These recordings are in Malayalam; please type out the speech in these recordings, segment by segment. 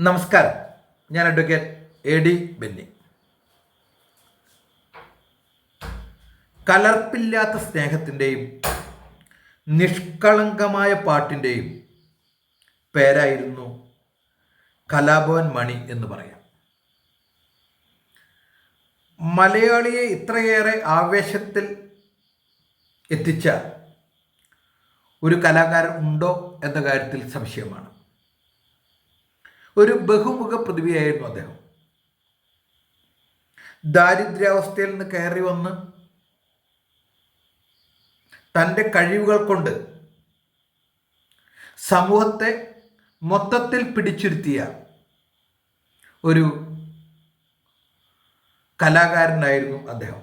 നമസ്കാരം. ഞാൻ അഡ്വക്കേറ്റ് എ ഡി ബെന്നി. കലർപ്പില്ലാത്ത സ്നേഹത്തിന്റെയും നിഷ്കളങ്കമായ പാട്ടിന്റെയും പേരായിരുന്നു കലാഭവൻ മണി എന്ന് പറയാം. മലയാളിയെ ഇത്രയേറെ ആവേശത്തിൽ എത്തിച്ച ഒരു കലാകാരൻ ഉണ്ടോ എന്ന കാര്യത്തിൽ സംശയമാണ്. ഒരു ബഹുമുഖ പ്രതിഭയായിരുന്നു അദ്ദേഹം. ദാരിദ്ര്യാവസ്ഥയിൽ നിന്ന് കയറി വന്ന് തന്റെ കഴിവുകൾ കൊണ്ട് സമൂഹത്തെ മൊത്തത്തിൽ പിടിച്ചിരുത്തിയ ഒരു കലാകാരനായിരുന്നു അദ്ദേഹം.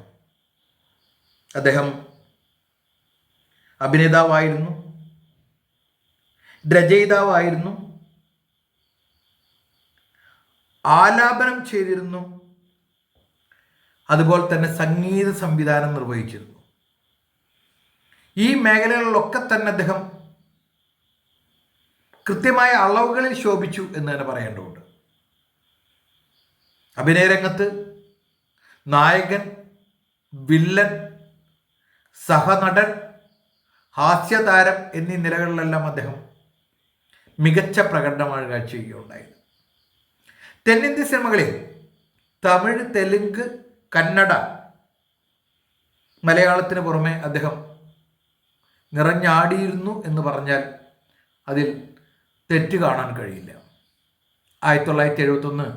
അദ്ദേഹം അഭിനേതാവായിരുന്നു രചയിതാവായിരുന്നു ആലാപനം ചെയ്തിരുന്നു. അതുപോലെ തന്നെ സംഗീത സംവിധാനം നിർവഹിച്ചിരുന്നു. ഈ മേഖലകളിലൊക്കെ തന്നെ അദ്ദേഹം കൃത്യമായ അളവുകളിൽ ശോഭിച്ചു എന്ന് തന്നെ പറയേണ്ടതുണ്ട്. അഭിനയരംഗത്ത് നായകൻ വില്ലൻ സഹനടൻ ഹാസ്യതാരം എന്നീ നിലകളിലെല്ലാം അദ്ദേഹം മികച്ച പ്രകടനമാണ് കാഴ്ചവെക്കുകയുണ്ടായത് തെന്നിന്ത്യ സിനിമകളിൽ തമിഴ് തെലുങ്ക് കന്നഡ മലയാളത്തിന് പുറമെ അദ്ദേഹം നിറഞ്ഞാടിയിരുന്നു എന്ന് പറഞ്ഞാൽ അതിൽ തെറ്റ് കാണാൻ കഴിയില്ല. ആയിരത്തി തൊള്ളായിരത്തി എഴുപത്തൊന്ന്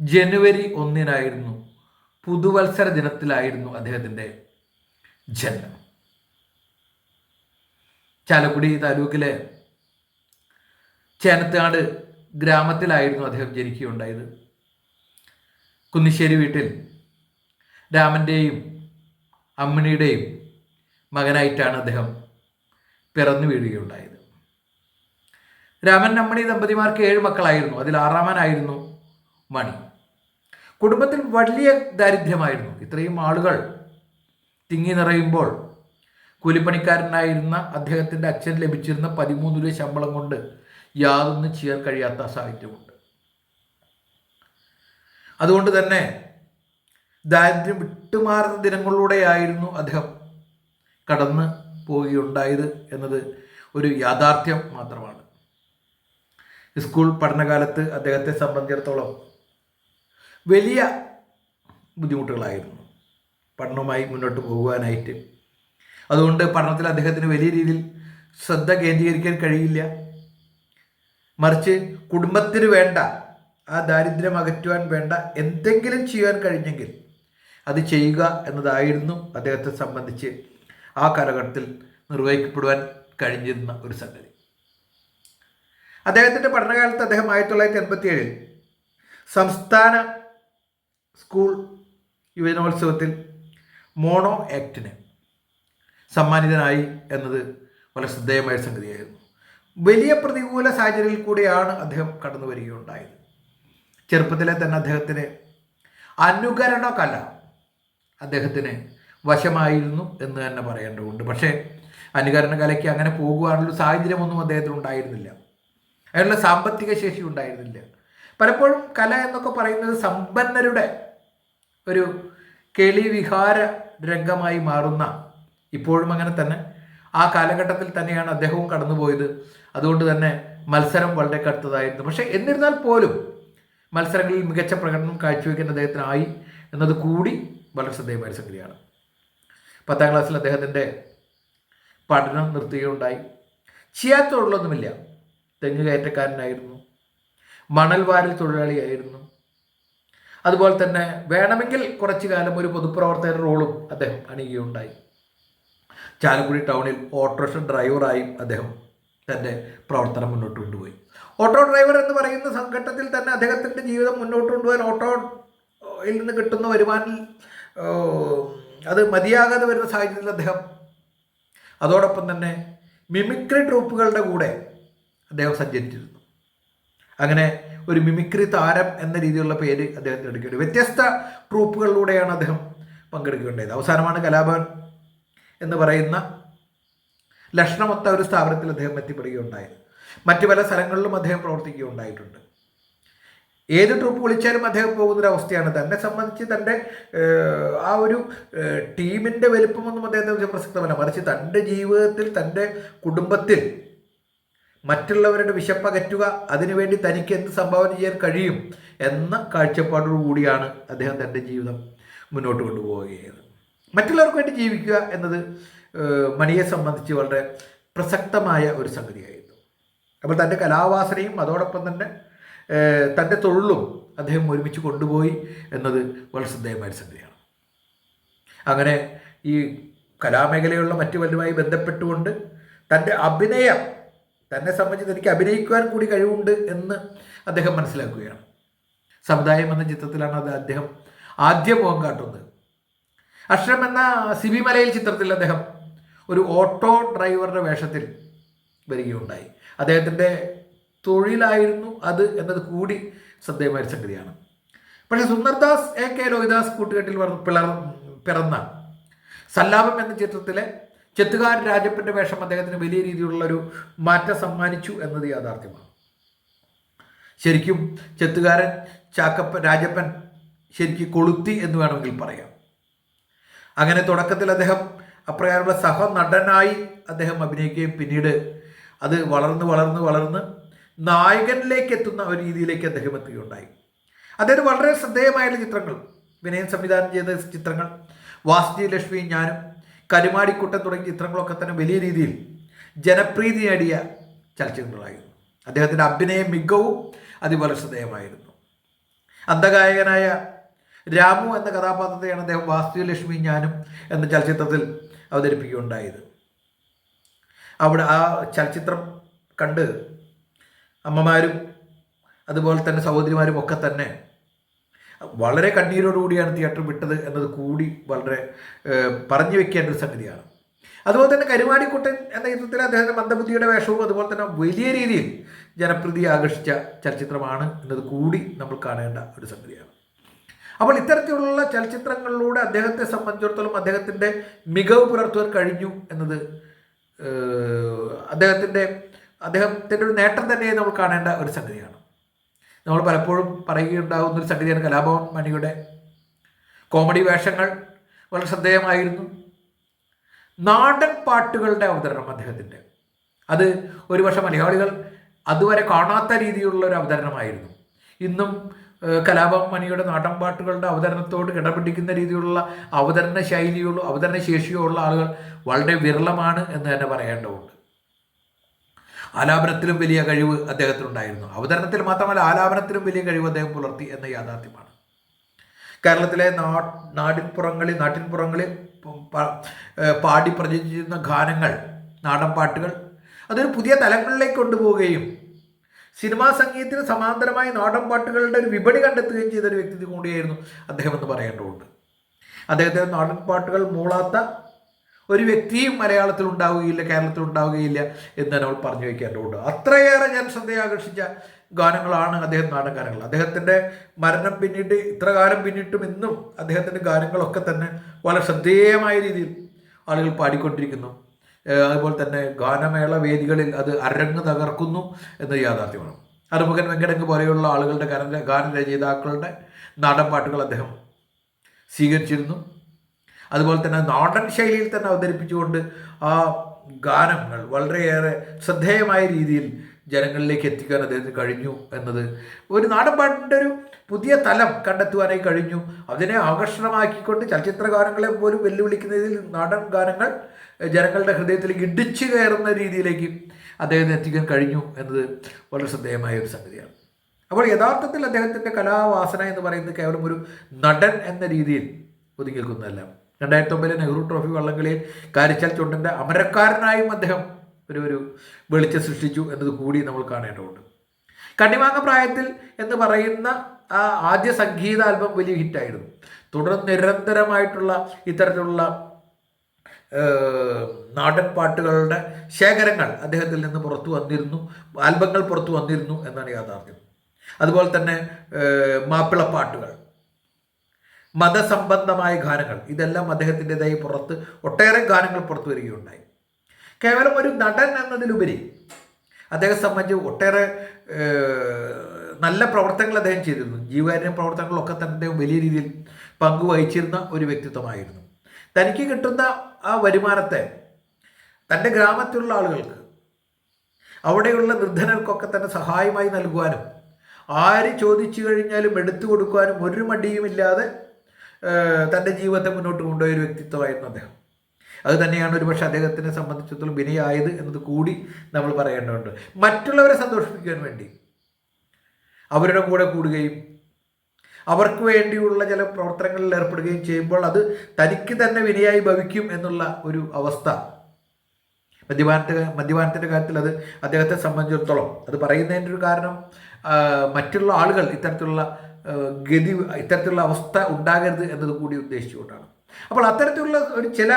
ജനുവരി ഒന്നിനായിരുന്നു പുതുവത്സര ദിനത്തിലായിരുന്നു അദ്ദേഹത്തിന്റെ ജന്മം ചാലക്കുടി താലൂക്കിലെ ചേനത്താട് ഗ്രാമത്തിലായിരുന്നു അദ്ദേഹം ജനിക്കുകയുണ്ടായത്. കുന്നിശ്ശേരി വീട്ടിൽ രാമന്റെയും അമ്മിണിയുടെയും മകനായിട്ടാണ് അദ്ദേഹം പിറന്നു വീഴുകയുണ്ടായത്. രാമൻ അമ്മണി ദമ്പതിമാർക്ക് ഏഴ് മക്കളായിരുന്നു. അതിൽ ആറാമനായിരുന്നു മണി. കുടുംബത്തിൽ വലിയ ദാരിദ്ര്യമായിരുന്നു. ഇത്രയും ആളുകൾ തിങ്ങി നിറയുമ്പോൾ കൂലിപ്പണിക്കാരനായിരുന്ന അദ്ദേഹത്തിന്റെ അച്ഛൻ ലഭിച്ചിരുന്ന പതിമൂന്ന് രൂപ ശമ്പളം കൊണ്ട് യാതൊന്നും ചെയ്യാൻ കഴിയാത്ത സാഹചര്യമുണ്ട് അതുകൊണ്ട് തന്നെ ദാരിദ്ര്യം വിട്ടുമാറുന്ന ദിനങ്ങളിലൂടെയായിരുന്നു അദ്ദേഹം കടന്ന് പോവുകയുണ്ടായത് എന്നത് ഒരു യാഥാർത്ഥ്യം മാത്രമാണ്. സ്കൂൾ പഠനകാലത്ത് അദ്ദേഹത്തെ സംബന്ധിച്ചിടത്തോളം വലിയ ബുദ്ധിമുട്ടുകളായിരുന്നു പഠനവുമായി മുന്നോട്ട് പോകുവാനായിട്ട്. അതുകൊണ്ട് പഠനത്തിൽ അദ്ദേഹത്തിന് വലിയ രീതിയിൽ ശ്രദ്ധ കേന്ദ്രീകരിക്കാൻ കഴിയില്ല. മറിച്ച് കുടുംബത്തിന് വേണ്ട ആ ദാരിദ്ര്യം അകറ്റുവാൻ വേണ്ട എന്തെങ്കിലും ചെയ്യാൻ കഴിഞ്ഞെങ്കിൽ അത് ചെയ്യുക എന്നതായിരുന്നു അദ്ദേഹത്തെ സംബന്ധിച്ച് ആ കാലഘട്ടത്തിൽ നിർവഹിക്കപ്പെടുവാൻ കഴിഞ്ഞിരുന്ന ഒരു സംഗതി. അദ്ദേഹത്തിന്റെ പഠനകാലത്ത് അദ്ദേഹം ആയിരത്തി തൊള്ളായിരത്തി എൺപത്തി ഏഴിൽ സംസ്ഥാന സ്കൂൾ യുവജനോത്സവത്തിൽ മോണോ ആക്ടിന് സമ്മാനിതനായി എന്നത് വളരെ ശ്രദ്ധേയമായ സംഗതിയായിരുന്നു. വലിയ പ്രതികൂല സാഹചര്യത്തിൽ കൂടിയാണ് അദ്ദേഹം കടന്നു വരികയുണ്ടായത്. ചെറുപ്പത്തിലെ തന്നെ അദ്ദേഹത്തിന് അനുകരണ കല അദ്ദേഹത്തിന് വശമായിരുന്നു എന്ന് തന്നെ പറയേണ്ടതുണ്ട്. പക്ഷേ അനുകരണ കലയ്ക്ക് അങ്ങനെ പോകുവാനുള്ള സാഹചര്യമൊന്നും അദ്ദേഹത്തിന് ഉണ്ടായിരുന്നില്ല. അതിനുള്ള സാമ്പത്തിക ശേഷി ഉണ്ടായിരുന്നില്ല. പലപ്പോഴും കല എന്നൊക്കെ പറയുന്നത് സമ്പന്നരുടെ ഒരു കെളിവിഹാര രംഗമായി മാറുന്ന ഇപ്പോഴും അങ്ങനെ തന്നെ ആ കാലഘട്ടത്തിൽ തന്നെയാണ് അദ്ദേഹവും കടന്നുപോയത്. അതുകൊണ്ട് തന്നെ മത്സരം വളരെ കടുത്തതായിരുന്നു. പക്ഷേ എന്നിരുന്നാൽ പോലും മത്സരങ്ങളിൽ മികച്ച പ്രകടനം കാഴ്ചവെക്കാൻ അദ്ദേഹത്തിനായി എന്നത് കൂടി വളരെ ശ്രദ്ധേയമായ സംഗതിയാണ്. പത്താം ക്ലാസ്സിൽ അദ്ദേഹത്തിന്റെ പഠനം നിർത്തുകയുണ്ടായി. ചെയ്യാത്തൊഴിലൊന്നുമില്ല തെങ്ങ് കയറ്റക്കാരനായിരുന്നു. മണൽ വാരൽ തൊഴിലാളിയായിരുന്നു. അതുപോലെ തന്നെ വേണമെങ്കിൽ കുറച്ചു കാലം ഒരു പൊതുപ്രവർത്തകരുടെ റോളും അദ്ദേഹം അണിയുകയുണ്ടായി. ചാലക്കുടി ടൗണിൽ ഓട്ടോറിക്ഷ ഡ്രൈവറായും അദ്ദേഹം തന്റെ പ്രവർത്തനം മുന്നോട്ട് കൊണ്ടുപോയി. ഓട്ടോ ഡ്രൈവർ എന്ന് പറയുന്ന സംഘട്ടത്തിൽ തന്നെ അദ്ദേഹത്തിന്റെ ജീവിതം മുന്നോട്ട് കൊണ്ടുപോകാൻ ഓട്ടോയിൽ നിന്ന് കിട്ടുന്ന വരുമാനം അത് മതിയാകാതെ വരുന്ന സാഹചര്യത്തിൽ അദ്ദേഹം അതോടൊപ്പം തന്നെ മിമിക്രി ട്രൂപ്പുകളുടെ കൂടെ അദ്ദേഹം സഞ്ചരിച്ചിരുന്നു. അങ്ങനെ ഒരു മിമിക്രി താരം എന്ന രീതിയിലുള്ള പേര് അദ്ദേഹത്തിന് എടുക്കേണ്ടി വ്യത്യസ്ത ട്രൂപ്പുകളിലൂടെയാണ് അദ്ദേഹം പങ്കെടുക്കേണ്ടത് അവസാനമാണ് കലാഭവൻ എന്ന് പറയുന്ന ലക്ഷണമൊത്ത ഒരു സ്ഥാപനത്തിൽ അദ്ദേഹം എത്തിപ്പെടുകയുണ്ടായി. മറ്റു പല സ്ഥലങ്ങളിലും അദ്ദേഹം പ്രവർത്തിക്കുകയുണ്ടായിട്ടുണ്ട്. ഏത് ട്രൂപ്പ് വിളിച്ചാലും അദ്ദേഹം പോകുന്നൊരവസ്ഥയാണ്. തന്നെ സംബന്ധിച്ച് തന്റെ ആ ഒരു ടീമിന്റെ വലിപ്പമൊന്നും അദ്ദേഹത്തെ കുറിച്ച് പ്രസക്തമല്ല. മറിച്ച് തന്റെ ജീവിതത്തിൽ തന്റെ കുടുംബത്തിൽ മറ്റുള്ളവരുടെ വിശപ്പകറ്റുക അതിനുവേണ്ടി തനിക്ക് എന്ത് സംഭാവന ചെയ്യാൻ കഴിയും എന്ന കാഴ്ചപ്പാടോടുകൂടിയാണ് അദ്ദേഹം തന്റെ ജീവിതം മുന്നോട്ട് കൊണ്ടുപോവുകയത് മറ്റുള്ളവർക്ക് വേണ്ടി ജീവിക്കുക എന്നത് മണിയെ സംബന്ധിച്ച് വളരെ പ്രസക്തമായ ഒരു സംഗതിയായിരുന്നു. അപ്പോൾ തന്റെ കലാവാസനയും അതോടൊപ്പം തന്നെ തന്റെ തൊഴിലും അദ്ദേഹം ഒരുമിച്ച് കൊണ്ടുപോയി എന്നത് വളരെ ശ്രദ്ധേയമായ സംഗതിയാണ്. അങ്ങനെ ഈ കലാമേഖലയുള്ള മറ്റു പലരുമായി ബന്ധപ്പെട്ടുകൊണ്ട് തന്റെ അഭിനയം തന്നെ സംബന്ധിച്ച് എനിക്ക് അഭിനയിക്കുവാൻ കൂടി കഴിവുണ്ട് എന്ന് അദ്ദേഹം മനസ്സിലാക്കുകയാണ്. സമുദായം എന്ന ചിത്രത്തിലാണ് അത് അദ്ദേഹം ആദ്യം മുഖം കാട്ടുന്നത്. അക്ഷരം എന്ന സിബിമലയിൽ ചിത്രത്തിൽ അദ്ദേഹം ഒരു ഓട്ടോ ഡ്രൈവറുടെ വേഷത്തിൽ വരികയുണ്ടായി. അദ്ദേഹത്തിന്റെ തൊഴിലായിരുന്നു അത് എന്നത് കൂടി ശ്രദ്ധേയമായ സംഗതിയാണ്. പക്ഷേ സുന്ദർദാസ് എ കെ ലോഹിദാസ് കൂട്ടുകെട്ടിൽ പിളർ പിറന്ന സല്ലാപം എന്ന ചിത്രത്തിലെ ചെത്തുകാരൻ രാജപ്പന്റെ വേഷം അദ്ദേഹത്തിന് വലിയ രീതിയിലുള്ള ഒരു മാറ്റം സമ്മാനിച്ചു എന്നത് യാഥാർത്ഥ്യമാണ്. ശരിക്കും ചെത്തുകാരൻ ചാക്കപ്പൻ രാജപ്പൻ ശരിക്കും കൊളുത്തി എന്ന് വേണമെങ്കിൽ പറയാം. അങ്ങനെ തുടക്കത്തിൽ അദ്ദേഹം അപ്രകാരമുള്ള സഹനടനായി അദ്ദേഹം അഭിനയിക്കുകയും പിന്നീട് അത് വളർന്ന് വളർന്ന് വളർന്ന് നായകനിലേക്ക് എത്തുന്ന ഒരു രീതിയിലേക്ക് അദ്ദേഹം എത്തുകയുണ്ടായി. അദ്ദേഹം വളരെ ശ്രദ്ധേയമായുള്ള ചിത്രങ്ങൾ വിനയൻ സംവിധാനം ചെയ്ത ചിത്രങ്ങൾ വാസുജി ലക്ഷ്മി ഞാനും കരുമാടിക്കുട്ടൻ തുടങ്ങിയ ചിത്രങ്ങളൊക്കെ തന്നെ വലിയ രീതിയിൽ ജനപ്രീതി നേടിയ ചലച്ചിത്രങ്ങളായിരുന്നു. അദ്ദേഹത്തിന്റെ അഭിനയ മികവും അതിവളരെ ശ്രദ്ധേയമായിരുന്നു. അന്ധഗായകനായ രാമു എന്ന കഥാപാത്രത്തെയാണ് അദ്ദേഹം വാസ്തുലക്ഷ്മി ഞാനും എന്ന ചലച്ചിത്രത്തിൽ അവതരിപ്പിക്കുകയുണ്ടായത്. അവിടെ ആ ചലച്ചിത്രം കണ്ട് അമ്മമാരും അതുപോലെ തന്നെ സഹോദരിമാരും ഒക്കെ തന്നെ വളരെ കണ്ണീരോടുകൂടിയാണ് തിയേറ്റർ വിട്ടത് എന്നത് കൂടി വളരെ പറഞ്ഞു വെക്കേണ്ട ഒരു സംഗതിയാണ്. അതുപോലെ തന്നെ കരുമാടിക്കുട്ടൻ എന്ന ചിത്രത്തിൽ അദ്ദേഹത്തിന്റെ മന്ദബുദ്ധിയുടെ വേഷവും അതുപോലെ തന്നെ വലിയ രീതിയിൽ ജനപ്രീതി ആകർഷിച്ച ചലച്ചിത്രമാണ് എന്നത് കൂടി നമ്മൾ കാണേണ്ട ഒരു സംഗതിയാണ്. അപ്പോൾ ഇത്തരത്തിലുള്ള ചലച്ചിത്രങ്ങളിലൂടെ അദ്ദേഹത്തെ സംബന്ധിച്ചിടത്തോളം അദ്ദേഹത്തിന്റെ മികവ് പുലർത്തുവാൻ കഴിഞ്ഞു എന്നത് അദ്ദേഹത്തിന്റെ അദ്ദേഹത്തിന്റെ ഒരു നേട്ടം തന്നെ നമ്മൾ കാണേണ്ട ഒരു സംഗതിയാണ്. നമ്മൾ പലപ്പോഴും പറയുകയുണ്ടാകുന്ന ഒരു സംഗതിയാണ് കലാഭവൻ മണിയുടെ കോമഡി വേഷങ്ങൾ വളരെ ശ്രദ്ധേയമായിരുന്നു. നാടൻ പാട്ടുകളുടെ അവതരണം അദ്ദേഹത്തിന്റെ. അത് ഒരുപക്ഷെ മലയാളികൾ അതുവരെ കാണാത്ത രീതിയിലുള്ള ഒരു അവതരണമായിരുന്നു. ഇന്നും കലാഭവൻ മണിയുടെ നാടൻ പാട്ടുകളുടെ അവതരണത്തോട് കിടപിടിക്കുന്ന രീതിയിലുള്ള അവതരണ ശൈലിയുള്ള അവതരണ ശേഷിയോ ഉള്ള ആളുകൾ വളരെ വിരളമാണ് എന്ന് തന്നെ പറയേണ്ടതുണ്ട്. ആലാപനത്തിലും വലിയ കഴിവ് അദ്ദേഹത്തിനുണ്ടായിരുന്നു. അവതരണത്തിൽ മാത്രമല്ല ആലാപനത്തിലും വലിയ കഴിവ് അദ്ദേഹം പുലർത്തി എന്ന യാഥാർത്ഥ്യമാണ്. കേരളത്തിലെ നാടിൻപുറങ്ങളിൽ നാട്ടിൻപുറങ്ങളിൽ പാടി പ്രചരിച്ചിരുന്ന ഗാനങ്ങൾ നാടൻ പാട്ടുകൾ അതൊരു പുതിയ തലങ്ങളിലേക്ക് കൊണ്ടുപോവുകയും സിനിമാ സംഗീതത്തിന് സമാന്തരമായി നാടൻ പാട്ടുകളുടെ ഒരു വിപണി കണ്ടെത്തുകയും ചെയ്ത ഒരു വ്യക്തി കൂടിയായിരുന്നു അദ്ദേഹം എന്ന് പറയേണ്ടതുണ്ട്. അദ്ദേഹത്തിന് നാടൻ പാട്ടുകൾ മൂളാത്ത ഒരു വ്യക്തിയും മലയാളത്തിൽ ഉണ്ടാവുകയില്ല കേരളത്തിൽ ഉണ്ടാവുകയില്ല എന്ന് നമ്മൾ പറഞ്ഞു വയ്ക്കേണ്ടതുണ്ട് അത്രയേറെ ഞാൻ ശ്രദ്ധയാകർഷിച്ച ഗാനങ്ങളാണ് അദ്ദേഹം നാടൻ ഗാനങ്ങൾ അദ്ദേഹത്തിന്റെ മരണം പിന്നിട്ട് ഇത്ര കാലം പിന്നിട്ടും ഇന്നും അദ്ദേഹത്തിന്റെ ഗാനങ്ങളൊക്കെ തന്നെ വളരെ ശ്രദ്ധേയമായ രീതിയിൽ ആളുകൾ പാടിക്കൊണ്ടിരിക്കുന്നു. അതുപോലെ തന്നെ ഗാനമേള വേദികളിൽ അത് അരങ്ങ് തകർക്കുന്നു എന്ന് യാഥാർത്ഥ്യമാണ്. അറുമുഖൻ വെങ്കടങ്ങ് പോലെയുള്ള ആളുകളുടെ ഗാന ഗാനരചയിതാക്കളുടെ നാടൻപാട്ടുകൾ അദ്ദേഹം സ്വീകരിച്ചിരുന്നു. അതുപോലെ തന്നെ നാടൻ ശൈലിയിൽ തന്നെ അവതരിപ്പിച്ചുകൊണ്ട് ആ ഗാനങ്ങൾ വളരെയേറെ ശ്രദ്ധേയമായ രീതിയിൽ ജനങ്ങളിലേക്ക് എത്തിക്കാൻ അദ്ദേഹത്തിന് കഴിഞ്ഞു എന്നത് ഒരു നാടൻപാട്ടിന്റെ ഒരു പുതിയ തലം കണ്ടെത്തുവാനായി കഴിഞ്ഞു. അതിനെ ആകർഷണമാക്കിക്കൊണ്ട് ചലച്ചിത്ര ഗാനങ്ങളെ പോലും വെല്ലുവിളിക്കുന്നതിൽ നാടൻ ഗാനങ്ങൾ ജനങ്ങളുടെ ഹൃദയത്തിലേക്ക് ഇടിച്ചു കയറുന്ന രീതിയിലേക്ക് അദ്ദേഹത്തിന് എത്തിക്കാൻ കഴിഞ്ഞു എന്നത് വളരെ ശ്രദ്ധേയമായ ഒരു സംഗതിയാണ്. അപ്പോൾ യഥാർത്ഥത്തിൽ അദ്ദേഹത്തിന്റെ കലാവാസന എന്ന് പറയുന്നത് കേവലം ഒരു നടൻ എന്ന രീതിയിൽ ഒതുങ്ങി നിൽക്കുന്നതല്ല. രണ്ടായിരത്തി ഒമ്പതിലെ നെഹ്റു ട്രോഫി വള്ളംകളിയിൽ കാരിച്ചാൽ ചുണ്ടന്റെ അമരക്കാരനായും അദ്ദേഹം ഒരു ഒരു വെളിച്ചം സൃഷ്ടിച്ചു എന്നത് കൂടി നമ്മൾ കാണേണ്ടതുണ്ട്. കണ്ണിമാങ്ങ പ്രായത്തിൽ എന്ന് പറയുന്ന ആ ആദ്യ സംഗീത ആൽബം വലിയ ഹിറ്റായിരുന്നു. തുടർന്ന് നിരന്തരമായിട്ടുള്ള ഇത്തരത്തിലുള്ള നാടൻ പാട്ടുകളുടെ ശേഖരങ്ങൾ അദ്ദേഹത്തിൽ നിന്ന് പുറത്തു വന്നിരുന്നു. ആൽബങ്ങൾ പുറത്തു വന്നിരുന്നു എന്നാണ് യാഥാർത്ഥ്യം. അതുപോലെ തന്നെ മാപ്പിളപ്പാട്ടുകൾ മതസംബന്ധമായ ഗാനങ്ങൾ ഇതെല്ലാം അദ്ദേഹത്തിന്റെതായി പുറത്ത് ഒട്ടേറെ ഗാനങ്ങൾ പുറത്തു വരികയുണ്ടായി. കേവലം ഒരു നടൻ എന്നതിലുപരി അദ്ദേഹം സംബന്ധിച്ച് ഒട്ടേറെ നല്ല പ്രവർത്തനങ്ങൾ അദ്ദേഹം ചെയ്തിരുന്നു. ജീവകാരുണ്യ പ്രവർത്തനങ്ങളൊക്കെ തന്നെ വലിയ രീതിയിൽ പങ്കുവഹിച്ചിരുന്ന ഒരു വ്യക്തിത്വമായിരുന്നു. തനിക്ക് കിട്ടുന്ന ആ വരുമാനത്തെ തന്റെ ഗ്രാമത്തിലുള്ള ആളുകൾക്ക് അവിടെയുള്ള നിർധനർക്കൊക്കെ തന്നെ സഹായമായി നൽകുവാനും ആര് ചോദിച്ചു കഴിഞ്ഞാലും എടുത്തു കൊടുക്കുവാനും ഒരു മടിയുമില്ലാതെ തന്റെ ജീവിതത്തെ മുന്നോട്ട് കൊണ്ടുപോയ ഒരു വ്യക്തിത്വമായിരുന്നു അദ്ദേഹം. അത് തന്നെയാണ് ഒരുപക്ഷെ അദ്ദേഹത്തിനെ സംബന്ധിച്ചിടത്തോളം വിനയായത് എന്നത് കൂടി നമ്മൾ പറയേണ്ടതുണ്ട്. മറ്റുള്ളവരെ സന്തോഷിപ്പിക്കാൻ വേണ്ടി അവരുടെ കൂടെ കൂടുകയും അവർക്ക് വേണ്ടിയുള്ള ചില പ്രവർത്തനങ്ങളിൽ ഏർപ്പെടുകയും ചെയ്യുമ്പോൾ അത് തനിക്ക് തന്നെ വിനയായി ഭവിക്കും എന്നുള്ള ഒരു അവസ്ഥ. മദ്യപാനത്തെ മദ്യപാനത്തിന്റെ കാര്യത്തിൽ അത് അദ്ദേഹത്തെ സംബന്ധിച്ചിടത്തോളം അത് പറയുന്നതിന്റെ ഒരു കാരണം മറ്റുള്ള ആളുകൾ ഇത്തരത്തിലുള്ള ഗതി ഇത്തരത്തിലുള്ള അവസ്ഥ ഉണ്ടാകരുത് എന്നത് കൂടി ഉദ്ദേശിച്ചുകൊണ്ടാണ്. അപ്പോൾ അത്തരത്തിലുള്ള ഒരു ചില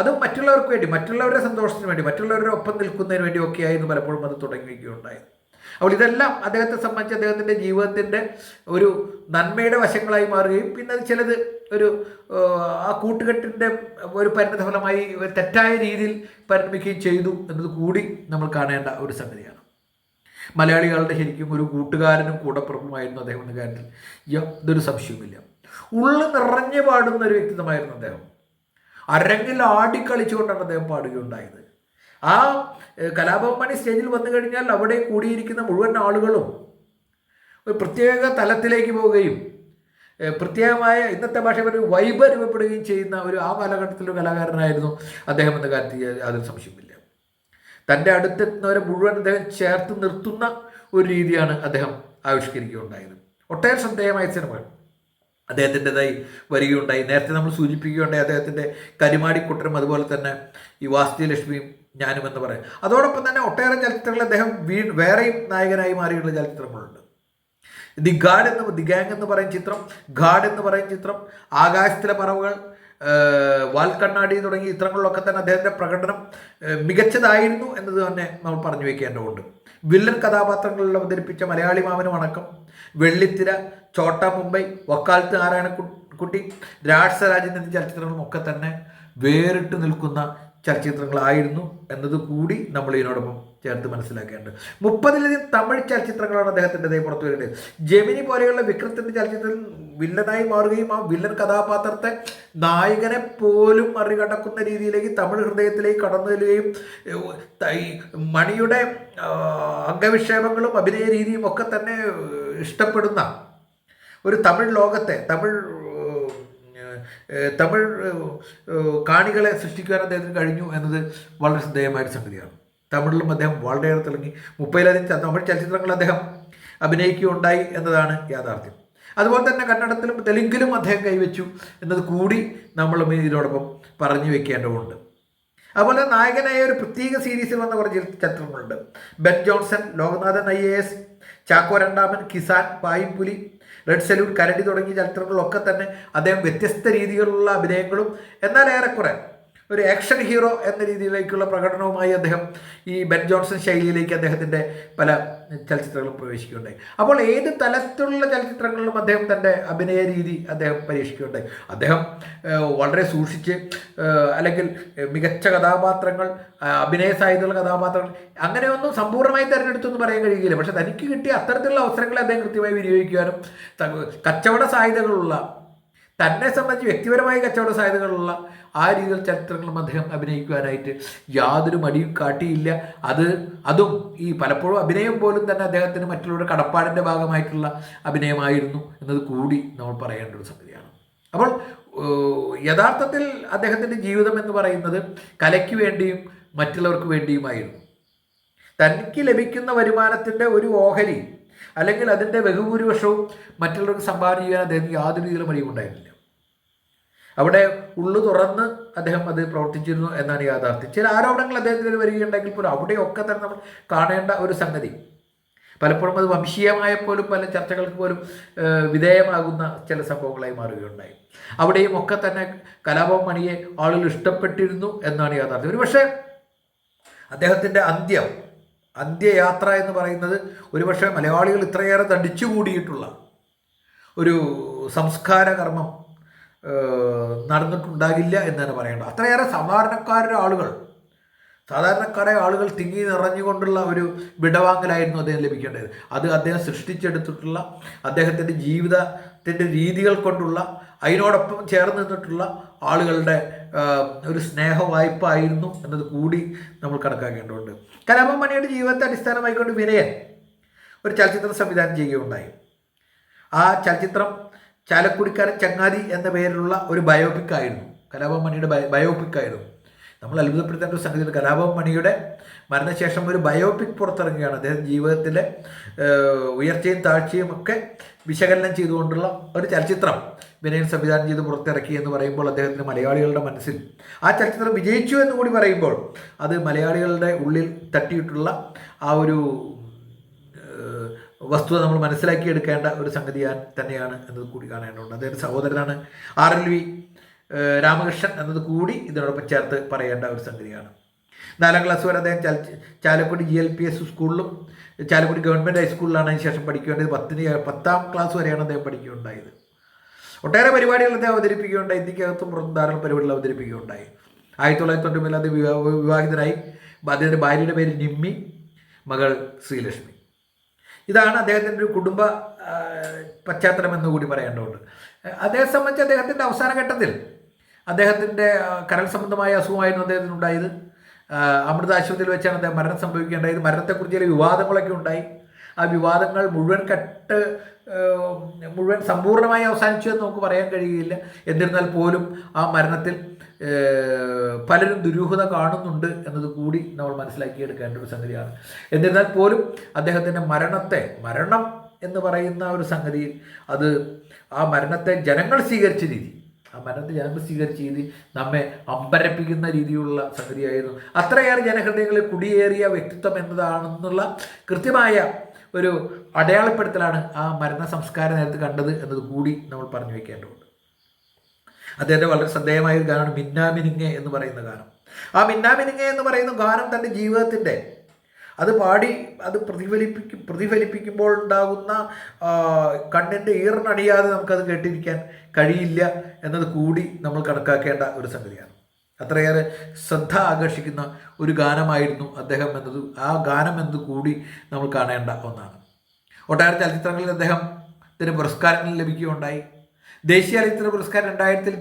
അത് മറ്റുള്ളവർക്ക് വേണ്ടി മറ്റുള്ളവരുടെ സന്തോഷത്തിന് വേണ്ടി മറ്റുള്ളവരുടെ ഒപ്പം നിൽക്കുന്നതിന് വേണ്ടി ഒക്കെ ആയിരുന്നു പലപ്പോഴും അത് തുടങ്ങി വയ്ക്കുകയുണ്ടായത് അപ്പോൾ ഇതെല്ലാം അദ്ദേഹത്തെ സംബന്ധിച്ച് അദ്ദേഹത്തിന്റെ ജീവിതത്തിന്റെ ഒരു നന്മയുടെ വശങ്ങളായി മാറുകയും പിന്നെ അത് ചിലത് ഒരു ആ, കൂട്ടുകെട്ടിന്റെ ഒരു പരിണതഫലമായി തെറ്റായ രീതിയിൽ പരിണമിക്കുകയും ചെയ്തു എന്നത് കൂടി നമ്മൾ കാണേണ്ട ഒരു സംഗതിയാണ്. മലയാളികളുടെ ശരിക്കും ഒരു കൂട്ടുകാരനും കൂടപ്പുറപ്പുമായിരുന്നു അദ്ദേഹം എന്ന കാര്യത്തിൽ യാതൊരു സംശയവുമില്ല. ഉള്ളു നിറഞ്ഞു പാടുന്ന ഒരു വ്യക്തിത്വമായിരുന്നു അദ്ദേഹം. അരങ്ങിൽ ആടിക്കളിച്ചുകൊണ്ടാണ് അദ്ദേഹം പാടുകയുണ്ടായത്. ആ കലാഭവൻ സ്റ്റേജിൽ വന്നു കഴിഞ്ഞാൽ അവിടെ കൂടിയിരിക്കുന്ന മുഴുവൻ ആളുകളും ഒരു പ്രത്യേക തലത്തിലേക്ക് പോവുകയും പ്രത്യേകമായ ഇന്നത്തെ ഭാഷ ഒരു വൈബ് രൂപപ്പെടുകയും ചെയ്യുന്ന ഒരു ആ കാലഘട്ടത്തിലൊരു കലാകാരനായിരുന്നു അദ്ദേഹം എന്ന കാര്യത്തിൽ യാതൊരു സംശയമില്ല തന്റെ അടുത്തെത്തുന്നവരെ മുഴുവൻ അദ്ദേഹം ചേർത്ത് നിർത്തുന്ന ഒരു രീതിയാണ് അദ്ദേഹം ആവിഷ്കരിക്കുകയുണ്ടായത്. ഒട്ടേറെ ശ്രദ്ധേയമായ സിനിമകൾ അദ്ദേഹത്തിന്റെതായി വരികയുണ്ടായി. നേരത്തെ നമ്മൾ സൂചിപ്പിക്കുകയുണ്ടായി അദ്ദേഹത്തിന്റെ കരിമാടിക്കുട്ടനും അതുപോലെ തന്നെ ഈ വാസ്തുലക്ഷ്മിയും ഞാനും എന്ന് പറയാം. അതോടൊപ്പം തന്നെ ഒട്ടേറെ ചലച്ചിത്രങ്ങൾ അദ്ദേഹം വീ വേറെയും നായകനായി മാറിയുള്ള ചലച്ചിത്രങ്ങളുണ്ട് ദി ഗാഡ് എന്ന് ദി ഗാങ് എന്ന് പറയുന്ന ചിത്രം ഗാഡ് എന്ന് പറയുന്ന ചിത്രം ആകാശത്തിലെ പറവുകൾ വാൽക്കണ്ണാടി തുടങ്ങിയ ചിത്രങ്ങളിലൊക്കെ തന്നെ അദ്ദേഹത്തിന്റെ പ്രകടനം മികച്ചതായിരുന്നു എന്നത് തന്നെ നമ്മൾ പറഞ്ഞു വയ്ക്കേണ്ടതുണ്ട് വില്ലൻ കഥാപാത്രങ്ങളിൽ അവതരിപ്പിച്ച മലയാളി മാമനും അടക്കം വെള്ളിത്തിര ചോട്ട മുംബൈ വക്കാലത്ത് നാരായണക്കുട്ടി രാഷ്ട്രരാജൻ എന്നീ ചലച്ചിത്രങ്ങളും ഒക്കെ തന്നെ വേറിട്ട് നിൽക്കുന്ന ചലച്ചിത്രങ്ങളായിരുന്നു എന്നത് കൂടി നമ്മൾ ഇതിനോടൊപ്പം ചേർത്ത് മനസ്സിലാക്കേണ്ടത്. മുപ്പതിലധികം തമിഴ് ചലച്ചിത്രങ്ങളാണ് അദ്ദേഹത്തിന്റെതായി പുറത്തു വരുന്നത്. ജമിനി പോലെയുള്ള വിക്രത്തിന്റെ ചലച്ചിത്രത്തിൽ വില്ലനായി മാറുകയും ആ വില്ലൻ കഥാപാത്രത്തെ നായകനെ പോലും മറികടക്കുന്ന രീതിയിലേക്ക് തമിഴ് ഹൃദയത്തിലേക്ക് കടന്നു ചെല്ലുകയും ഏഹ്, ത- ഈ മണിയുടെ അംഗവിക്ഷേപങ്ങളും അഭിനയ രീതിയും ഒക്കെ തന്നെ ഇഷ്ടപ്പെടുന്ന ഒരു തമിഴ് ലോകത്തെ തമിഴ് തമിഴ് കാണികളെ സൃഷ്ടിക്കുവാൻ അദ്ദേഹത്തിന് കഴിഞ്ഞു എന്നത് വളരെ ശ്രദ്ധേയമായ സംഗതിയാണ്. തമിഴിലും അദ്ദേഹം വളരെയേറെ തിളങ്ങി. മുപ്പതിലധികം തമിഴ് ചലച്ചിത്രങ്ങൾ അദ്ദേഹം അഭിനയിക്കുകയുണ്ടായി എന്നതാണ് യാഥാർത്ഥ്യം. അതുപോലെ തന്നെ കന്നഡത്തിലും തെലുങ്കിലും അദ്ദേഹം കൈവച്ചു എന്നത് കൂടി നമ്മൾ ഇതിനോടൊപ്പം പറഞ്ഞു വെക്കേണ്ടതുണ്ട്. അതുപോലെ നായകനായ ഒരു പ്രത്യേക സീരീസിൽ വന്ന കുറച്ച് ചിത്രങ്ങളുണ്ട് Ben Johnson Lokanathan I A S Chacko രണ്ടാമൻ കിസാൻ പായിപ്പുലി റെഡ് സല്യൂട്ട് കരടി തുടങ്ങിയ ചലച്ചിത്രങ്ങളിലൊക്കെ തന്നെ അദ്ദേഹം വ്യത്യസ്ത രീതിയിലുള്ള അഭിനയങ്ങളും എന്നാൽ ഏറെക്കുറെ ഒരു ആക്ഷൻ ഹീറോ എന്ന രീതിയിലേക്കുള്ള പ്രകടനവുമായി അദ്ദേഹം ഈ ബെൻ ജോൺസൺ ശൈലിയിലേക്ക് അദ്ദേഹത്തിന്റെ പല ചലച്ചിത്രങ്ങളും പ്രവേശിക്കുകയുണ്ടായി. അപ്പോൾ ഏത് തലത്തിലുള്ള ചലച്ചിത്രങ്ങളിലും അദ്ദേഹം തന്റെ അഭിനയ രീതി അദ്ദേഹം പരീക്ഷിക്കുകയുണ്ടായി. അദ്ദേഹം വളരെ സൂക്ഷിച്ച് അല്ലെങ്കിൽ മികച്ച കഥാപാത്രങ്ങൾ അഭിനയ സാഹിത്യമുള്ള കഥാപാത്രങ്ങൾ അങ്ങനെയൊന്നും സമ്പൂർണമായി തിരഞ്ഞെടുത്തു എന്ന് പറയാൻ കഴിയില്ല പക്ഷെ തനിക്ക് കിട്ടിയ അത്തരത്തിലുള്ള അവസരങ്ങളെ അദ്ദേഹം കൃത്യമായി വിനിയോഗിക്കുവാനും കച്ചവട സാധ്യതകളുള്ള തന്നെ സംബന്ധിച്ച് വ്യക്തിപരമായ കച്ചവട സാധ്യതകളുള്ള ആ രീതിയിൽ ചരിത്രങ്ങളും അദ്ദേഹം അഭിനയിക്കുവാനായിട്ട് യാതൊരു മടിയും കാട്ടിയില്ല. അത് അതും ഈ പലപ്പോഴും അഭിനയം പോലും തന്നെ അദ്ദേഹത്തിന് മറ്റുള്ളവരുടെ കടപ്പാടിന്റെ ഭാഗമായിട്ടുള്ള അഭിനയമായിരുന്നു എന്നത് കൂടി നമ്മൾ പറയേണ്ട ഒരു സംഗതിയാണ്. അപ്പോൾ യഥാർത്ഥത്തിൽ അദ്ദേഹത്തിന്റെ ജീവിതം എന്ന് പറയുന്നത് കലയ്ക്ക് വേണ്ടിയും മറ്റുള്ളവർക്ക് വേണ്ടിയുമായിരുന്നു. തനിക്ക് ലഭിക്കുന്ന വരുമാനത്തിന്റെ ഒരു ഓഹരി അല്ലെങ്കിൽ അതിന്റെ ബഹുഭൂരിപക്ഷവും മറ്റുള്ളവർക്ക് സംഭാവന ചെയ്യാൻ അദ്ദേഹത്തിന് യാതൊരു രീതിയിലും അറിയുമുണ്ടായിരുന്നില്ല അവിടെ ഉള്ളു തുറന്ന് അദ്ദേഹം അത് പ്രവർത്തിച്ചിരുന്നു എന്നാണ് യാഥാർത്ഥ്യം. ചില ആരോപണങ്ങൾ അദ്ദേഹത്തിന് വരികയുണ്ടെങ്കിൽ പോലും അവിടെയൊക്കെ തന്നെ നമ്മൾ കാണേണ്ട ഒരു സംഗതി. പലപ്പോഴും അത് വംശീയമായ പോലും പല ചർച്ചകൾക്ക് പോലും വിധേയമാകുന്ന ചില സംഭവങ്ങളായി മാറുകയുണ്ടായി. അവിടെയും ഒക്കെ തന്നെ കലാഭവൻ മണിയെ ആളുകൾ ഇഷ്ടപ്പെട്ടിരുന്നു എന്നാണ് യാഥാർത്ഥ്യം. ഒരുപക്ഷെ അദ്ദേഹത്തിന്റെ അന്ത്യം അന്ത്യയാത്ര എന്ന് പറയുന്നത് ഒരുപക്ഷെ മലയാളികൾ ഇത്രയേറെ തടിച്ചുകൂടിയിട്ടുള്ള ഒരു സംസ്കാര കർമ്മം നടന്നിട്ടുണ്ടാകില്ല എന്നാണ് പറയേണ്ടത്. അത്രയേറെ സാധാരണക്കാരുടെ ആളുകൾ സാധാരണക്കാരായ ആളുകൾ തിങ്ങി നിറഞ്ഞുകൊണ്ടുള്ള ഒരു വിടവാങ്ങലായിരുന്നു അദ്ദേഹം ലഭിക്കേണ്ടത്. അത് അദ്ദേഹം സൃഷ്ടിച്ചെടുത്തിട്ടുള്ള അദ്ദേഹത്തിന്റെ ജീവിതത്തിന്റെ രീതികൾ കൊണ്ടുള്ള അതിനോടൊപ്പം ചേർന്ന് നിന്നിട്ടുള്ള ആളുകളുടെ ഒരു സ്നേഹ വായ്പായിരുന്നു എന്നത് കൂടി നമ്മൾ കണക്കാക്കേണ്ടതുണ്ട്. കലാപം മണിയുടെ ജീവിതത്തെ അടിസ്ഥാനമായിക്കൊണ്ട് വിനയൻ ഒരു ചലച്ചിത്രം സംവിധാനം ചെയ്യുകയുണ്ടായി. ആ ചലച്ചിത്രം ചാലക്കുടിക്കാരൻ ചങ്ങാതി എന്ന പേരിലുള്ള ഒരു ബയോപിക് ആയിരുന്നു കലാഭവൻ മണിയുടെ ബയോപിക് ആയിരുന്നു നമ്മൾ അത്ഭുതപ്പെടുത്തേണ്ട ഒരു സംഗതി കലാഭവൻ മണിയുടെ മരണശേഷം ഒരു ബയോപിക് പുറത്തിറങ്ങുകയാണ്. അദ്ദേഹം ജീവിതത്തിലെ ഉയർച്ചയും താഴ്ചയും ഒക്കെ വിശകലനം ചെയ്തുകൊണ്ടുള്ള ഒരു ചലച്ചിത്രം വിനയൻ സംവിധാനം ചെയ്ത് പുറത്തിറക്കി എന്ന് പറയുമ്പോൾ അദ്ദേഹത്തിന് മലയാളികളുടെ മനസ്സിൽ ആ ചലച്ചിത്രം വിജയിച്ചു എന്ന് കൂടി പറയുമ്പോൾ അത് മലയാളികളുടെ ഉള്ളിൽ തട്ടിയിട്ടുള്ള ആ ഒരു വസ്തുത നമ്മൾ മനസ്സിലാക്കിയെടുക്കേണ്ട ഒരു സംഗതി തന്നെയാണ് എന്നത് കൂടി കാണേണ്ടതുണ്ട് അദ്ദേഹത്തിന്റെ സഹോദരനാണ് ആർ എൽ വി രാമകൃഷ്ണൻ എന്നത് കൂടി ഇതിനോടൊപ്പം ചേർത്ത് പറയേണ്ട ഒരു സംഗതിയാണ്. നാലാം ക്ലാസ് വരെ അദ്ദേഹം ചാല Chalakudy G L P S സ്കൂളിലും ചാലക്കുടി ഗവൺമെന്റ് ഹൈസ്കൂളിലാണ് അതിന് ശേഷം പഠിക്കേണ്ടത് പത്തിന് പത്താം ക്ലാസ് വരെയാണ് അദ്ദേഹം പഠിക്കുകയുണ്ടായത്. ഒട്ടേറെ പരിപാടികൾ അദ്ദേഹം അവതരിപ്പിക്കുകയുണ്ടായി. ഇന്ത്യക്കകത്തും പുറത്തും ധാരാളം പരിപാടികൾ അവതരിപ്പിക്കുകയുണ്ടായി. ആയിരത്തി തൊള്ളായിരത്തി തൊണ്ണൂറിൽ അത് വിവാ വിവാഹിതനായി. അദ്ദേഹത്തിന്റെ ഭാര്യയുടെ പേര് നിമ്മി മകൾ ശ്രീലക്ഷ്മി. ഇതാണ് അദ്ദേഹത്തിന്റെ ഒരു കുടുംബ പശ്ചാത്തലം എന്ന് കൂടി പറയേണ്ടതുണ്ട്. അദ്ദേഹത്തെ സംബന്ധിച്ച് അദ്ദേഹത്തിന്റെ അവസാന ഘട്ടത്തിൽ അദ്ദേഹത്തിന്റെ കരൾ സംബന്ധമായ അസുഖമായിരുന്നു അദ്ദേഹത്തിന് ഉണ്ടായത്. അമൃത ആശുപത്രിയിൽ വെച്ചാണ് അദ്ദേഹം മരണം സംഭവിക്കേണ്ടായത് മരണത്തെക്കുറിച്ച് ചില വിവാദങ്ങളൊക്കെ ഉണ്ടായി. ആ വിവാദങ്ങൾ മുഴുവൻ കട്ട് മുഴുവൻ സമ്പൂർണമായി അവസാനിച്ചു എന്ന് നമുക്ക് പറയാൻ കഴിയുകയില്ല. എന്നിരുന്നാൽ പോലും ആ മരണത്തിൽ പലരും ദുരൂഹത കാണുന്നുണ്ട് എന്നത് കൂടി നമ്മൾ മനസ്സിലാക്കിയെടുക്കേണ്ട ഒരു സംഗതിയാണ്. എന്നിരുന്നാൽ പോലും അദ്ദേഹത്തിന്റെ മരണത്തെ മരണം എന്ന് പറയുന്ന ഒരു സംഗതിയിൽ അത് ആ മരണത്തെ ജനങ്ങൾ സ്വീകരിച്ച രീതി ആ മരണത്തെ ജനങ്ങൾ സ്വീകരിച്ച രീതി നമ്മെ അമ്പരപ്പിക്കുന്ന രീതിയിലുള്ള സംഗതിയായിരുന്നു. അത്രയേറെ ജനഹൃദയങ്ങളിൽ കുടിയേറിയ വ്യക്തിത്വം എന്നതാണെന്നുള്ള കൃത്യമായ ഒരു അടയാളപ്പെടുത്തലാണ് ആ മരണ സംസ്കാര നേരത്ത് കണ്ടത് എന്നത് കൂടി നമ്മൾ പറഞ്ഞു വെക്കേണ്ടതുണ്ട്. അദ്ദേഹത്തെ വളരെ ശ്രദ്ധേയമായ ഒരു ഗാനമാണ് മിന്നാമിനിങ്ങെ എന്ന് പറയുന്ന ഗാനം. ആ മിന്നാമിനിങ്ങെ എന്ന് പറയുന്ന ഗാനം തന്റെ ജീവിതത്തിന്റെ അത് പാടി അത് പ്രതിഫലിപ്പിക്കും പ്രതിഫലിപ്പിക്കുമ്പോൾ ഉണ്ടാകുന്ന കണ്ണിന്റെ ഈറിനണിയാതെ നമുക്കത് കേട്ടിരിക്കാൻ കഴിയില്ല എന്നത് കൂടി നമ്മൾ കണക്കാക്കേണ്ട ഒരു സംഗതിയാണ്. അത്രയേറെ ശ്രദ്ധ ആകർഷിക്കുന്ന ഒരു ഗാനമായിരുന്നു അദ്ദേഹം എന്നത്. ആ ഗാനം എന്നത് കൂടി നമ്മൾ കാണേണ്ട ഒന്നാണ്. ഒട്ടേറെ ചലച്ചിത്രങ്ങളിൽ അദ്ദേഹത്തിന് പുരസ്കാരങ്ങൾ ലഭിക്കുകയുണ്ടായി. ദേശീയ ചലച്ചിത്ര പുരസ്കാരം രണ്ടായിരത്തിൽ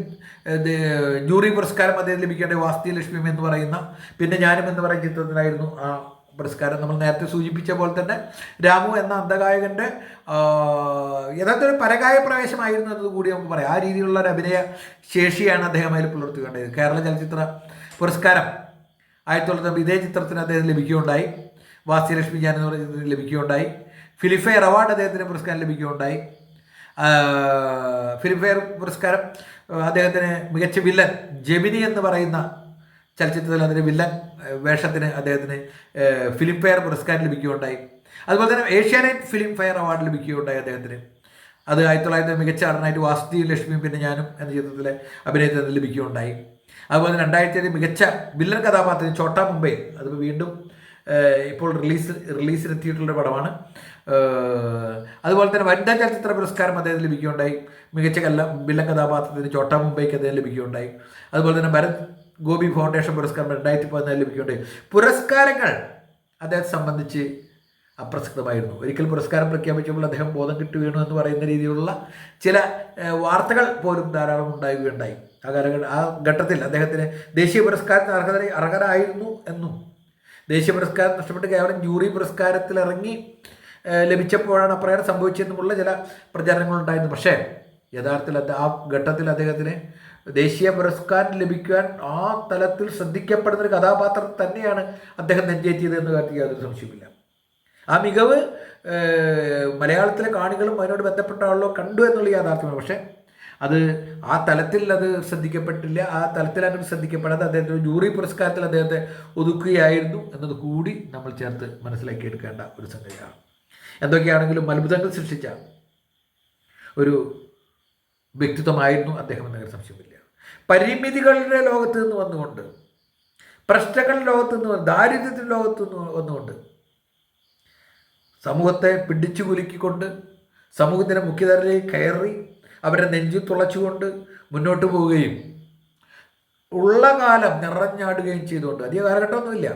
ജൂറി പുരസ്കാരം അദ്ദേഹം ലഭിക്കേണ്ട വാസ്തി ലക്ഷ്മി എന്ന് പറയുന്ന പിന്നെ ഞാനും എന്ന് പറയുന്ന ചിത്രത്തിനായിരുന്നു ആ പുരസ്കാരം നമ്മൾ നേരത്തെ സൂചിപ്പിച്ച പോലെ തന്നെ രാമു എന്ന അന്ധഗായകന്റെ ആ, യഥാർത്ഥ ഒരു പരകായ പ്രവേശമായിരുന്നു എന്നത് കൂടി നമുക്ക് പറയാം. ആ രീതിയിലുള്ള ഒരു അഭിനയ ശേഷിയാണ് അദ്ദേഹം അതിൽ പുലർത്തുകയുണ്ടായത് കേരള ചലച്ചിത്ര പുരസ്കാരം ആയിരത്തി തൊള്ളായിരത്തി ഇതേ ചിത്രത്തിന് അദ്ദേഹം ലഭിക്കുകയുണ്ടായി. വാസ്യലക്ഷ്മി ഞാൻ എന്ന് ചിത്രത്തിന് ലഭിക്കുകയുണ്ടായി. ഫിലിംഫെയർ അവാർഡ് അദ്ദേഹത്തിന് പുരസ്കാരം ലഭിക്കുകയുണ്ടായി. ഫിലിംഫെയർ പുരസ്കാരം അദ്ദേഹത്തിന് മികച്ച വില്ലൻ ജെമിനി എന്ന് പറയുന്ന ചലച്ചിത്രത്തിൽ അതിന് വില്ലൻ വേഷത്തിന് അദ്ദേഹത്തിന് ഫിലിം ഫെയർ പുരസ്കാരം ലഭിക്കുകയുണ്ടായി. അതുപോലെ തന്നെ ഏഷ്യാനെറ്റ് ഫിലിം ഫെയർ അവാർഡ് ലഭിക്കുകയുണ്ടായി അദ്ദേഹത്തിന്. അത് ആയിരത്തി തൊള്ളായിരത്തി മികച്ച നടനായിട്ട് വാസുദി ലക്ഷ്മിയും പിന്നെ ഞാനും എന്ന ചിത്രത്തിലെ അഭിനയത്തിന് ലഭിക്കുകയുണ്ടായി. അതുപോലെ രണ്ടായിരത്തി മികച്ച വില്ലൻ കഥാപാത്രത്തിന് ചോട്ടാ മുംബൈ അത് വീണ്ടും ഇപ്പോൾ റിലീസ് റിലീസിനെത്തിയിട്ടുള്ള പടമാണ്. അതുപോലെ തന്നെ വനിതാ ചലച്ചിത്ര പുരസ്കാരം അദ്ദേഹത്തിന് ലഭിക്കുകയുണ്ടായി. മികച്ച കല്ല വില്ലൻ കഥാപാത്രത്തിന് ചോട്ടാ മുംബൈക്ക് അദ്ദേഹം ലഭിക്കുകയുണ്ടായി. അതുപോലെ തന്നെ ഭരത് ഗോപി ഫൗണ്ടേഷൻ പുരസ്കാരം രണ്ടായിരത്തി പതിനാലിൽ ലഭിക്കുകയുണ്ടായി പുരസ്കാരങ്ങൾ അദ്ദേഹത്തെ സംബന്ധിച്ച് അപ്രസക്തമായിരുന്നു. ഒരിക്കൽ പുരസ്കാരം പ്രഖ്യാപിച്ചപ്പോൾ അദ്ദേഹം ബോധം കിട്ടു വീണു എന്ന് പറയുന്ന രീതിയിലുള്ള ചില വാർത്തകൾ പോലും ധാരാളം ഉണ്ടാകുകയുണ്ടായി ആ കാലഘട്ട ആ ഘട്ടത്തിൽ അദ്ദേഹത്തിന് ദേശീയ പുരസ്കാരത്തിന് അർഹത അർഹരായിരുന്നു എന്നും ദേശീയ പുരസ്കാരം നഷ്ടപ്പെട്ട് കേവലം ജൂറി പുരസ്കാരത്തിൽ ഇറങ്ങി ലഭിച്ചപ്പോഴാണ് അപ്രകാരം സംഭവിച്ചതെന്നുമുള്ള ചില പ്രചാരണങ്ങളുണ്ടായിരുന്നു പക്ഷേ യഥാർത്ഥത്തിൽ ആ ഘട്ടത്തിൽ അദ്ദേഹത്തിന് ദേശീയ പുരസ്കാരം ലഭിക്കുവാൻ ആ തലത്തിൽ ശ്രദ്ധിക്കപ്പെടുന്ന ഒരു കഥാപാത്രം തന്നെയാണ് അദ്ദേഹം നെഞ്ചേറ്റിയത് എന്ന് കാര്യത്തിൽ യാതൊരു സംശയമില്ല ആ മികവ് മലയാളത്തിലെ കാണികളും അതിനോട് ബന്ധപ്പെട്ട ആളുകളോ കണ്ടു എന്നുള്ള യാഥാർത്ഥ്യമാണ്. പക്ഷേ അത് ആ തലത്തിൽ അത് ശ്രദ്ധിക്കപ്പെട്ടില്ല. ആ തലത്തിൽ അങ്ങനെ ശ്രദ്ധിക്കപ്പെടാതെ അദ്ദേഹത്തിന് ജൂറി പുരസ്കാരത്തിൽ അദ്ദേഹത്തെ ഒതുക്കുകയായിരുന്നു എന്നത് കൂടി നമ്മൾ ചേർത്ത് മനസ്സിലാക്കി എടുക്കേണ്ട ഒരു സംഗതിയാണ്. എന്തൊക്കെയാണെങ്കിലും അത്ഭുതങ്ങൾ സൃഷ്ടിച്ച ഒരു വ്യക്തിത്വമായിരുന്നു അദ്ദേഹം എന്നൊരു സംശയമില്ല പരിമിതികളുടെ ലോകത്ത് നിന്ന് വന്നുകൊണ്ട് പ്രശ്നങ്ങളുടെ ലോകത്ത് നിന്ന് ദാരിദ്ര്യത്തിന്റെ ലോകത്ത് നിന്ന് വന്നുകൊണ്ട് സമൂഹത്തെ പിടിച്ചു കുലുക്കിക്കൊണ്ട് സമൂഹത്തിന്റെ മുഖ്യധാരയിലേക്ക് കയറി അവരെ നെഞ്ചു തുളച്ചുകൊണ്ട് മുന്നോട്ട് പോവുകയും ഉള്ള കാലം നിറഞ്ഞാടുകയും ചെയ്തുകൊണ്ട് അധിക കാലഘട്ടമൊന്നുമില്ല.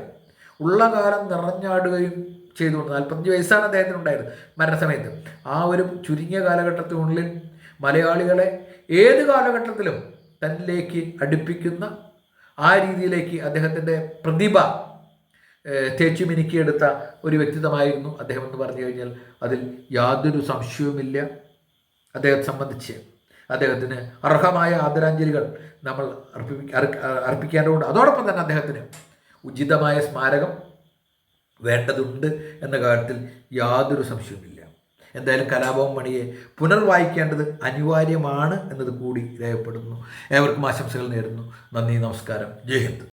ഉള്ള കാലം നിറഞ്ഞാടുകയും ചെയ്തുകൊണ്ട് നാൽപ്പത്തഞ്ച് വയസ്സാണ് അദ്ദേഹത്തിന് ഉണ്ടായിരുന്നത് മരണസമയത്ത്. ആ ഒരു ചുരുങ്ങിയ കാലഘട്ടത്തിനുള്ളിൽ മലയാളികളെ ഏത് കാലഘട്ടത്തിലും തന്നിലേക്ക് അടുപ്പിക്കുന്ന ആ രീതിയിലേക്ക് അദ്ദേഹത്തിന്റെ പ്രതിഭ തേച്ചു മിനുക്കിയെടുത്ത ഒരു വ്യക്തിത്വമായിരുന്നു അദ്ദേഹം എന്ന് പറഞ്ഞു കഴിഞ്ഞാൽ അതിൽ യാതൊരു സംശയവുമില്ല. അദ്ദേഹത്തെ സംബന്ധിച്ച് അദ്ദേഹത്തിന് അർഹമായ ആദരാഞ്ജലികൾ നമ്മൾ അർപ്പിക്കേണ്ടതുണ്ട്. അതോടൊപ്പം തന്നെ അദ്ദേഹത്തിന് ഉചിതമായ സ്മാരകം വേണ്ടതുണ്ട് എന്ന കാര്യത്തിൽ യാതൊരു സംശയവുമില്ല. എന്തായാലും കലാഭവൻ മണിയെ പുനർവായിക്കേണ്ടത് അനിവാര്യമാണ് എന്നത് കൂടി രേഖപ്പെടുന്നു ഏവർക്കും ആശംസകൾ നേരുന്നു. നന്ദി നമസ്കാരം. ജയ് ഹിന്ദ്.